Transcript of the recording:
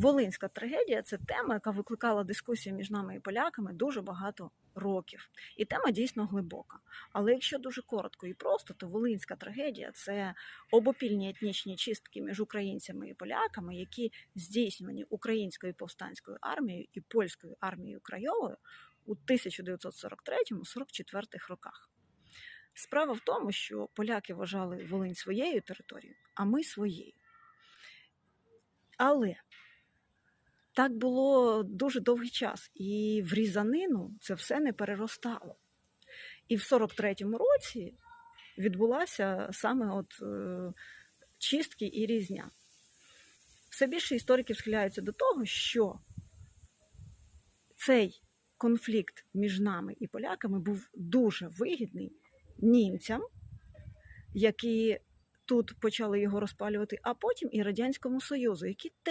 Волинська трагедія це тема, яка викликала дискусію між нами і поляками дуже багато років. І тема дійсно глибока. Але якщо дуже коротко і просто, то Волинська трагедія це обопільні етнічні чистки між українцями і поляками, які здійснені українською повстанською армією і польською армією Крайовою у 1943-44 роках. Справа в тому, що поляки вважали Волинь своєю територією, а ми своєю. Але так було дуже довгий час, і в різанину це все не переростало. І в 43-му році відбулася саме от е, чистки і різня. Все більше істориків схиляються до того, що цей конфлікт між нами і поляками був дуже вигідний німцям, які тут почали його розпалювати, а потім і Радянському Союзу, які теж